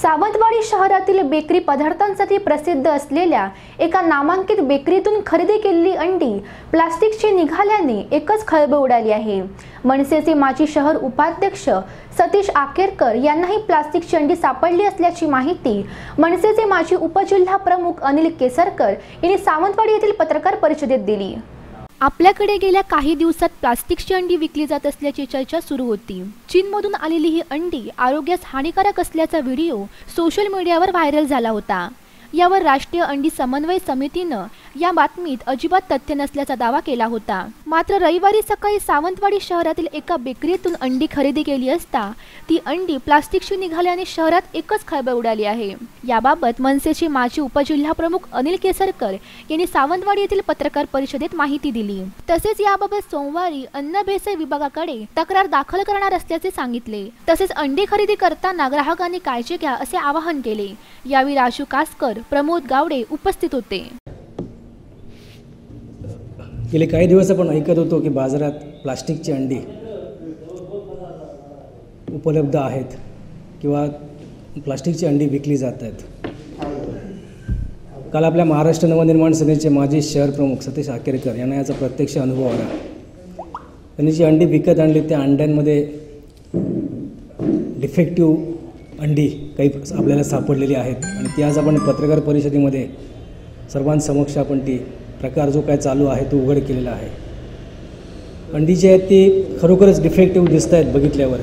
सावंतवाडी शहरातील बेकरी पदार्थांसाठी प्रसिद्ध असलेल्या एका नामांकित बेकरीतून खरेदी केलेली अंडी प्लास्टिकची निघाल्याने एकच खळबळ उडाली आहे. मनसेचे माजी शहर उपाध्यक्ष सतीश आकेरकर यांनाही प्लास्टिकची अंडी सापडली असल्याची माहिती मनसेचे माजी उपजिल्हा प्रमुख अनिल केसरकर यांनी सावंतवाडी येथील पत्रकार परिषदेत दिली. आपल्याकडे गेल्या काही दिवसात प्लास्टिकची अंडी विकली जात असल्याची चर्चा सुरू होती. चीनमधून आलेली ही अंडी आरोग्यास हानिकारक असल्याचा व्हिडिओ सोशल मीडियावर व्हायरल झाला होता. यावर राष्ट्रीय अंडी समन्वय समितीनं या बातमीत अजिबात तथ्य नसल्याचा दावा केला होता. मात्र रविवारी सकाळी सावंतवाडी शहरातील एका बेकरीतून अंडी खरेदी केली असता ती अंडी प्लास्टिकची निघाल्याने शहरात एकच खळबळ उडाली आहे. याबाबत मनसेचे माजी उपजिल्हाप्रमुख अनिल केसरकर यांनी सावंतवाडी येथील पत्रकार परिषदेत माहिती दिली. तसेच याबाबत सोमवारी अन्न भेसळ विभागाकडे तक्रार दाखल करणार असल्याचे सांगितले. तसेच अंडी खरेदी करताना ग्राहकांनी काळजी घ्या असे आवाहन केले. यावेळी राजू कासकर प्रमोद गावडे उपस्थित होते. गेले काही दिवस आपण ऐकत होतो की बाजारात प्लास्टिकची अंडी उपलब्ध आहेत किंवा प्लास्टिकची अंडी विकली जात आहेत. काल आपल्या महाराष्ट्र नवनिर्माण सेनेचे माजी शहर प्रमुख सतीश आकेरकर यांना याचा प्रत्यक्ष अनुभव आला. त्यांनी जी अंडी विकत आणली त्या अंड्यांमध्ये डिफेक्टिव्ह अंडी काही आपल्याला सापडलेली आहेत. आणि ती आज आपण पत्रकार परिषदेमध्ये सर्वांसमक्ष आपण ती प्रकार जो काय चालू आहे तो उघड केलेला आहे. अंडी जी आहेत ती खरोखरच डिफेक्टिव्ह दिसत आहेत बघितल्यावर.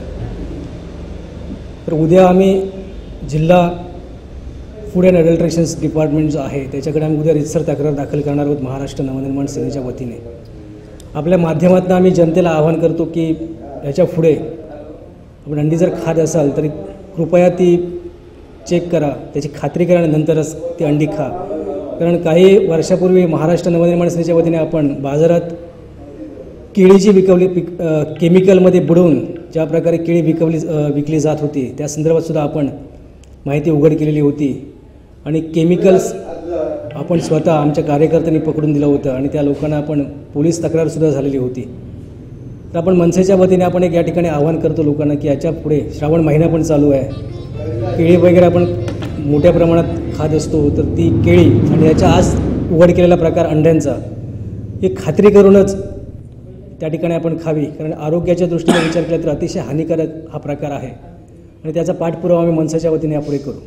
तर उद्या आम्ही जिल्हा फूड अँड अडल्ट्रेशन्स डिपार्टमेंट जो आहे त्याच्याकडे आम्ही उद्या रितसर तक्रार दाखल करणार आहोत महाराष्ट्र नवनिर्माण सेनेच्या वतीने. आपल्या माध्यमातून आम्ही जनतेला आवाहन करतो की ह्याच्या पुढे आपण अंडी जर खात असाल तरी कृपया ती चेक करा. त्याची खात्री करा आणि नंतरच ती अंडी खा. कारण काही वर्षापूर्वी महाराष्ट्र नवनिर्माण सेनेच्या वतीने आपण बाजारात केळीची विकवली पिक केमिकलमध्ये बुडवून ज्या प्रकारे केळी विकवली विकली जात होती त्या संदर्भातसुद्धा आपण माहिती उघड केलेली होती. आणि केमिकल्स आपण स्वतः आमच्या कार्यकर्त्यांनी पकडून दिलं होतं आणि त्या लोकांना आपण पोलीस तक्रारसुद्धा झालेली होती. तर आपण मनसेच्या वतीने आपण एक या ठिकाणी आवाहन करतो लोकांना की याच्यापुढे श्रावण महिना पण चालू आहे. केळी वगैरे आपण मोठ्या प्रमाणात खात असतो तर ती केळी आणि याच्या आज उघड केलेला प्रकार अंड्यांचा ही खात्री करूनच त्या ठिकाणी आपण खावी. कारण आरोग्याच्या दृष्टीने विचार केला तर अतिशय हानिकारक हा प्रकार आहे. आणि त्याचा पाठपुरावा आम्ही मनसाच्या वतीने यापुढे करू.